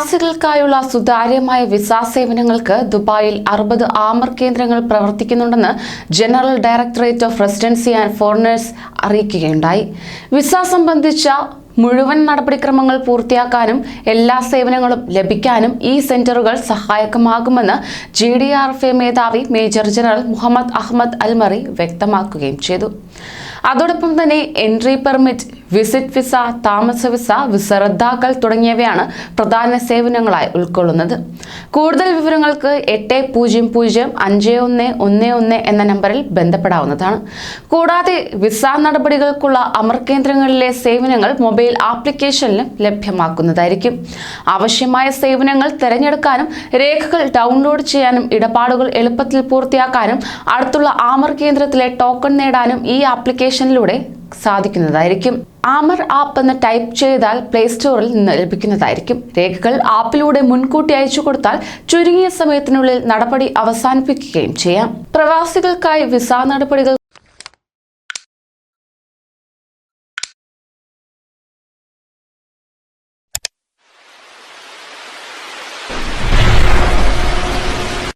പ്രവാസികൾക്കായുള്ള സുതാര്യമായ വിസ സേവനങ്ങൾക്ക് ദുബായിൽ അറുപത് ആമർ കേന്ദ്രങ്ങൾ പ്രവർത്തിക്കുന്നുണ്ടെന്ന് general directorate of residency and foreigners അറിയിക്കുകയുണ്ടായി. Visa സംബന്ധിച്ച മുഴുവൻ നടപടിക്രമങ്ങൾ പൂർത്തിയാക്കാനും എല്ലാ സേവനങ്ങളും ലഭിക്കാനും ഈ സെന്ററുകൾ സഹായകമാകുമെന്ന് ജി ഡി ആർ എഫ് മേധാവി major general Mohammed Ahmed Al Marri വ്യക്തമാക്കുകയും ചെയ്തു. അതോടൊപ്പം തന്നെ എൻട്രി പെർമിറ്റ് വിസിറ്റ് വിസ താമസ വിസ വിസ റദ്ദാക്കൽ തുടങ്ങിയവയാണ് പ്രധാന സേവനങ്ങളായി ഉൾക്കൊള്ളുന്നത്. കൂടുതൽ വിവരങ്ങൾക്ക് എട്ട് പൂജ്യം പൂജ്യം അഞ്ച് ഒന്ന് ഒന്ന് ഒന്ന് എന്ന നമ്പറിൽ ബന്ധപ്പെടാവുന്നതാണ്. കൂടാതെ വിസ നടപടികൾക്കുള്ള അമർ കേന്ദ്രങ്ങളിലെ സേവനങ്ങൾ മൊബൈൽ ആപ്ലിക്കേഷനിലും ലഭ്യമാക്കുന്നതായിരിക്കും. ആവശ്യമായ സേവനങ്ങൾ തിരഞ്ഞെടുക്കാനും രേഖകൾ ഡൗൺലോഡ് ചെയ്യാനും ഇടപാടുകൾ എളുപ്പത്തിൽ പൂർത്തിയാക്കാനും അടുത്തുള്ള ആമർ കേന്ദ്രത്തിലെ ടോക്കൺ നേടാനും ഈ ആപ്ലിക്കേഷനിലൂടെ സാധിക്കുന്നതായിരിക്കും. ആമർ ആപ്പ് എന്ന് ടൈപ്പ് ചെയ്താൽ പ്ലേ സ്റ്റോറിൽ നിന്ന് ലഭിക്കുന്നതായിരിക്കും. രേഖകൾ ആപ്പിലൂടെ മുൻകൂട്ടി അയച്ചു കൊടുത്താൽ ചുരുങ്ങിയ സമയത്തിനുള്ളിൽ നടപടി അവസാനിപ്പിക്കുകയും ചെയ്യാം. പ്രവാസികൾക്കായി വിസ നടപടികൾ